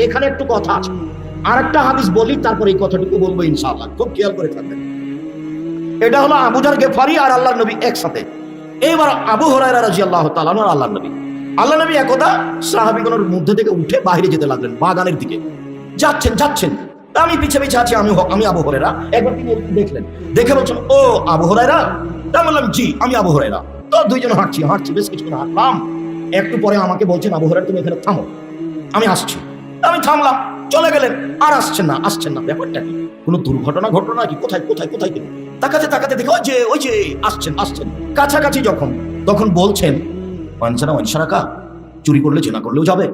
এখানে একটু কথা আছে। আর একটা হাদিস বলি, তারপর এই কথাটুকু বলব ইনশাআল্লাহ। খুব খেয়াল করে থাকবেন। এটা হলো আবুজার গেফারি আর আল্লাহ নবী একসাথে। এইবার আবু হরাইরা আল্লাহ আর আল্লাহ নবী। আল্লাহ নবী একদা সাহাবিগণের মধ্যে থেকে উঠে বাইরে যেতে লাগলেন, বাগানের দিকে। যাচ্ছেন যাচ্ছেন। আমি পিছে পিছে আছি, আমি আমি আবু হরেরা একবার তিনি দেখলেন? দেখে বলছেন, ও আবু হরাইরা আমি বললাম, জি, আমি আবু হরাইরা তো দুইজন হাঁটছি হাঁটছি, বেশ কিছুক্ষণ হাঁটলাম। একটু পরে আমাকে বলছেন, আবু হরাইরা তুমি এখানে থামো। আমি আসছি। আমি থামলাম, চলে গেলেন। আর আসছেন না আসছেন না, ব্যাপারটা কি? কোনো দুর্ঘটনা ঘটনা কি? কোথায় কোথায় কোথায় গেলেন? তাকাতে তাকাতে দেখো যে, ওই যে, আসছেন আসছেন। কাছাকাছি যখন, তখন বলছেন ওয়ানসারা ওয়ানসারাকা চুরি করলে জেনা করলেও যাবে।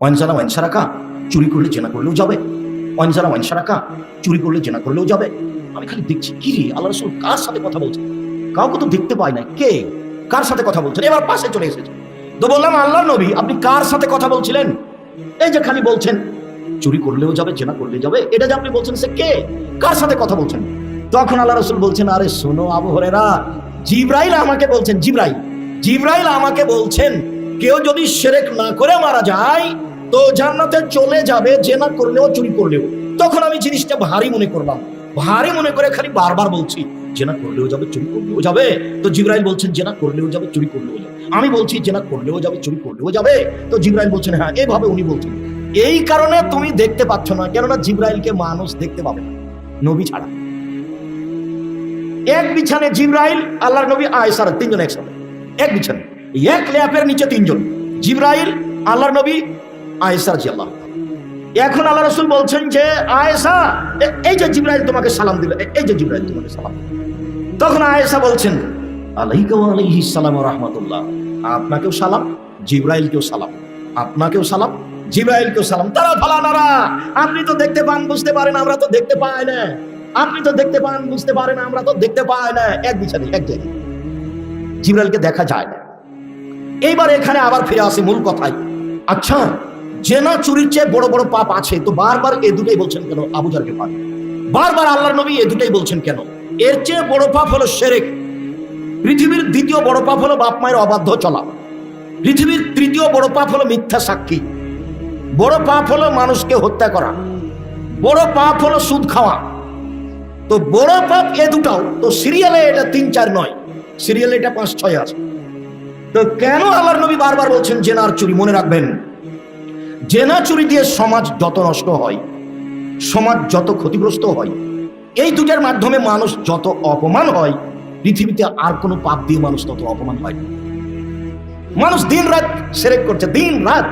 ওয়ানসারা ওয়ানসারাকা চুরি করলে জেনা করলেও যাবে। ওয়ানসারা ওয়ানসারাকা চুরি করলে জেনা করলেও যাবে। আমি খালি দেখছি, কি রে, আল্লাহ রসুল কার সাথে কথা বলছেন? কাউকে তো দেখতে পাই না। কে? কার সাথে কথা বলছেন? এবার পাশে চলে এসেছে। তো বললাম আল্লাহ নবী, আপনি কার সাথে কথা বলছিলেন? এই যে খালি বলছেন, চুরি করলেও যাবে, জেনা করলে যাবে, এটা যে আপনি বলছেন, সে কে? কার সাথে কথা বলছেন? তখন আল্লাহ রসুল বলছেন, আরে শোনো আবু হরেরা জিব্রাইল আমাকে বলছেন, জিব্রাইল জিব্রাইল আমাকে বলছেন, কেউ যদি সেরেক না করে মারা যায়, তো জান্নাতে চলে যাবে, জেনা করলেও, চুরি করলেও। তখন আমি জিনিসটা ভারী মনে করলাম, ভারী মনে করে খালি বারবার বলছি, জেনা করলেও যাবে, চুরি করলেও যাবে। তো জিব্রাইল বলছেন, জেনা করলেও যাবে, চুরি করলেও যাবে। আমি বলছি জেনা করলেও যাবে, চুরি করলেও যাবে। তো জিব্রাইল বলছেন হ্যাঁ এভাবে উনি বলছেন। এই কারণে তুমি দেখতে পাচ্ছ না, কেননা জিব্রাইলকে মানুষ দেখতে পাবে না, নবী ছাড়া। এক বিছানে জিব্রাইল, আল্লাহর নবী আয়েসার তিনজন একসাথে। এক বিছানে। এক ল্যাপের নিচে তিনজন। জিব্রাইল, আল্লাহর নবী আয়েসার জি আল্লাহ এখন আল্লাহ রসুল বলছেন যে আয়েসা এ- এই যে জিব্রাইল তোমাকে সালাম দিল এই যে জিব্রাইল তোমাকে সালাম তখন আয়েসা বলছেন আলাইহি সালাম রাহমাতুল্লাহ। আপনাকেও সালাম, জিব্রাইলকেও সালাম। আপনাকেও সালাম, জিব্রাইলকেও সালাম। তারা ফালানারা, আপনি তো দেখতে পান, বুঝতে পারেন, আমরা তো দেখতে পাই না। আপনি তো দেখতে পান, বুঝতে পারেন, আমরা তো দেখতে পাই না। এক বিছানে এক জায়গায়। জিব্রাইলকে দেখা যায় না। এইবার এখানে আবার ফিরে আসি মূল কথায়। আচ্ছা জেনা চুরির চেয়ে বড় বড় পাপ আছে, তো বারবার এ দুটাই বলছেন কেন? আবুজারকে পাপ বারবার আল্লাহর নবী এ দুটাই বলছেন কেন? এর চেয়ে বড় পাপ হলো সেরেক পৃথিবীর দ্বিতীয় বড় পাপ হলো বাপ মায়ের অবাধ্য চলা। পৃথিবীর তৃতীয় বড় পাপ হলো মিথ্যা সাক্ষী। বড় পাপ হলো মানুষকে হত্যা করা। বড় পাপ হলো সুদ খাওয়া। তো বড় পাপ এ দুটাও, তো সিরিয়ালে এটা তিন চার নয়, সিরিয়ালে এটা পাঁচ ছয় আছে। তো কেন আল্লাহর নবী বারবার বলছেন, জেনার চুরি, মনে রাখবেন? জেনা চুরি দিয়ে সমাজ যত নষ্ট হয়, সমাজ যত ক্ষতিগ্রস্ত হয়, এই দুটার মাধ্যমে মানুষ যত অপমান হয় পৃথিবীতে আর কোনো পাপ দিয়ে মানুষ তত অপমান হয় মানুষ দিন রাত সেরেক করছে দিন রাত